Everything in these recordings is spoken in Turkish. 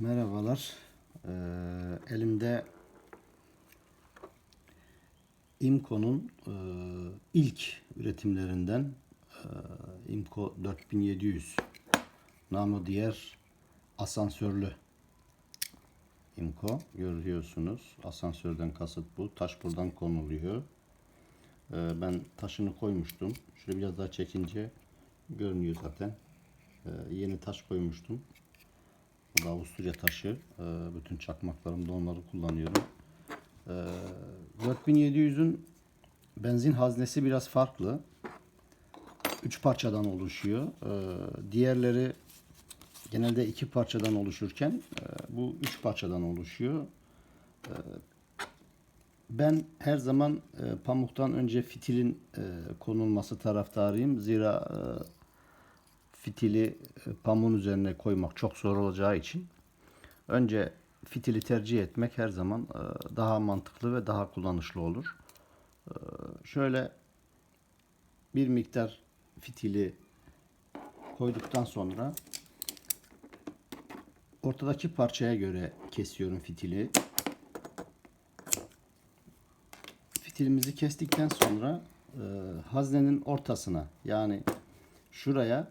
Merhabalar. Ee, elimde IMCO'nun e, ilk üretimlerinden e, IMCO 4700 namı diğer asansörlü IMCO görüyorsunuz. Asansörden kasıt bu. Taş buradan konuluyor. Ee, ben taşını koymuştum. Şöyle biraz daha çekince görünüyor zaten. Ee, yeni taş koymuştum. Bu da Avusturya taşı. Ee, bütün çakmaklarımda onları kullanıyorum. Ee, 4700'ün benzin haznesi biraz farklı. Üç parçadan oluşuyor. Ee, diğerleri genelde iki parçadan oluşurken e, bu üç parçadan oluşuyor. Ben her zaman e, pamuktan önce fitilin e, konulması taraftarıyım. Zira e, fitili e, pamuğun üzerine koymak çok zor olacağı için önce fitili tercih etmek her zaman e, daha mantıklı ve daha kullanışlı olur. E, Şöyle bir miktar fitili koyduktan sonra ortadaki parçaya göre kesiyorum fitili. Fitilimizi kestikten sonra haznenin ortasına yani şuraya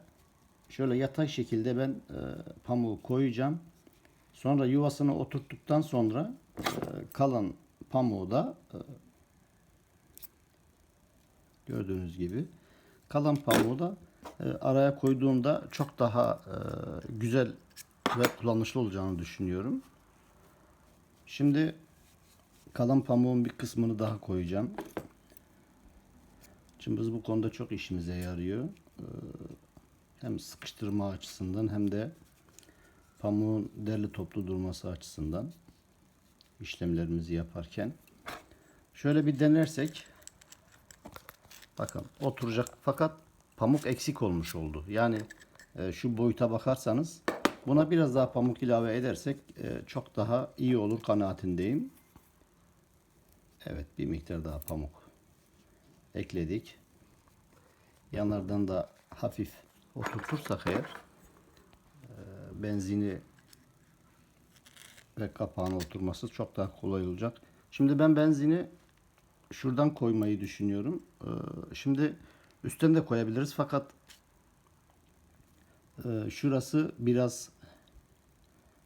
şöyle yatay şekilde ben e, pamuğu koyacağım. Sonra yuvasını oturttuktan sonra e, kalan pamuğu da e, gördüğünüz gibi kalan pamuğu da e, araya koyduğumda çok daha e, güzel ve kullanışlı olacağını düşünüyorum. Şimdi kalan pamuğun bir kısmını daha koyacağım. Cımbız bu konuda çok işimize yarıyor. Ee, hem sıkıştırma açısından hem de pamuğun derli toplu durması açısından işlemlerimizi yaparken. Şöyle bir denersek bakın oturacak fakat pamuk eksik olmuş oldu. Yani e, şu boyuta bakarsanız buna biraz daha pamuk ilave edersek e, çok daha iyi olur kanaatindeyim. Evet bir miktar daha pamuk ekledik. Yanlardan da hafif oturtursak eğer e, benzini ve kapağına oturması çok daha kolay olacak. Şimdi ben benzini şuradan koymayı düşünüyorum. E, Şimdi üstten de koyabiliriz fakat e, şurası biraz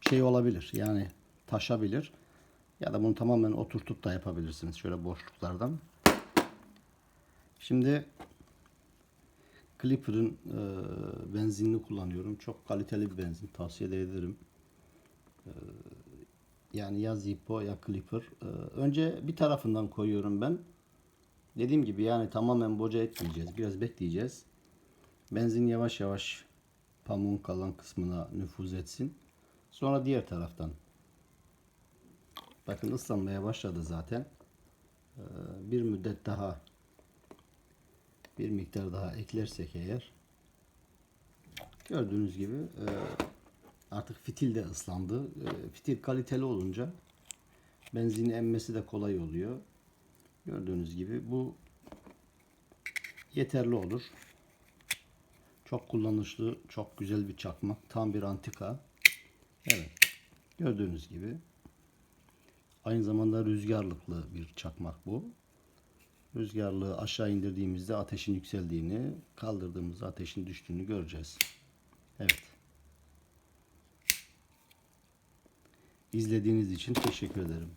şey olabilir. Yani taşabilir. Ya da bunu tamamen oturtup da yapabilirsiniz şöyle boşluklardan. Şimdi Clipper'ın e, benzinini kullanıyorum. Çok kaliteli bir benzin. Tavsiye de ederim. E, yani ya Zippo ya Clipper. E, önce bir tarafından koyuyorum ben. Dediğim gibi yani tamamen boca etmeyeceğiz. Biraz bekleyeceğiz. Benzin yavaş yavaş pamuğun kalan kısmına nüfuz etsin. Sonra diğer taraftan. Bakın ıslanmaya başladı zaten. Ee, bir müddet daha bir miktar daha eklersek eğer gördüğünüz gibi e, artık fitil de ıslandı. E, Fitil kaliteli olunca benzin emmesi de kolay oluyor. Gördüğünüz gibi bu yeterli olur. Çok kullanışlı, çok güzel bir çakmak. Tam bir antika. Evet. Gördüğünüz gibi aynı zamanda rüzgarlıklı bir çakmak bu. Rüzgarlığı aşağı indirdiğimizde ateşin yükseldiğini, kaldırdığımızda ateşin düştüğünü göreceğiz. Evet. İzlediğiniz için teşekkür ederim.